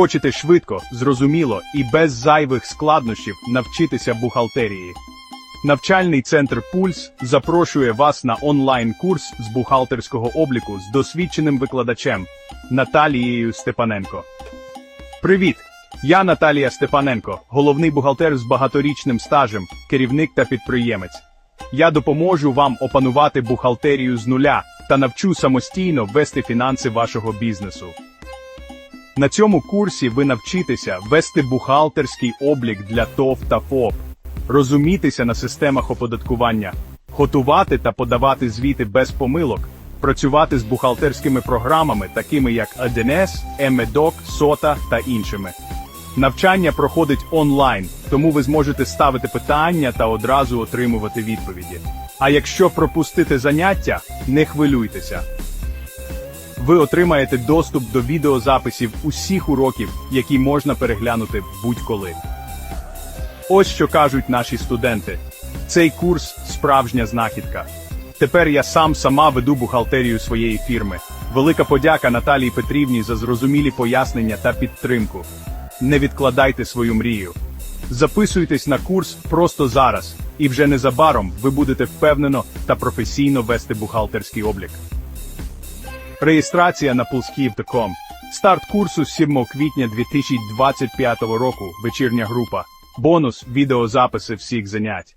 Хочете швидко, зрозуміло і без зайвих складнощів навчитися бухгалтерії. Навчальний центр Пульс запрошує вас на онлайн-курс з бухгалтерського обліку з досвідченим викладачем Наталією Степаненко. Привіт! Я Наталія Степаненко, головний бухгалтер з багаторічним стажем, керівник та підприємець. Я допоможу вам опанувати бухгалтерію з нуля та навчу самостійно вести фінанси вашого бізнесу. На цьому курсі ви навчитеся вести бухгалтерський облік для ТОВ та ФОП, розумітися на системах оподаткування, готувати та подавати звіти без помилок, працювати з бухгалтерськими програмами, такими як 1С, MEDOC, SOTA та іншими. Навчання проходить онлайн, тому ви зможете ставити питання та одразу отримувати відповіді. А якщо пропустите заняття, не хвилюйтеся. Ви отримаєте доступ до відеозаписів усіх уроків, які можна переглянути будь-коли. Ось що кажуть наші студенти. Цей курс справжня знахідка. Тепер я сам сама веду бухгалтерію своєї фірми. Велика подяка Наталії Петрівні за зрозумілі пояснення та підтримку. Не відкладайте свою мрію. Записуйтесь на курс просто зараз, і вже незабаром ви будете впевнено та професійно вести бухгалтерський облік. Реєстрація на pulskiev.com. Старт курсу 7 квітня 2025 року. Вечірня група. Бонус відеозаписи всіх занять.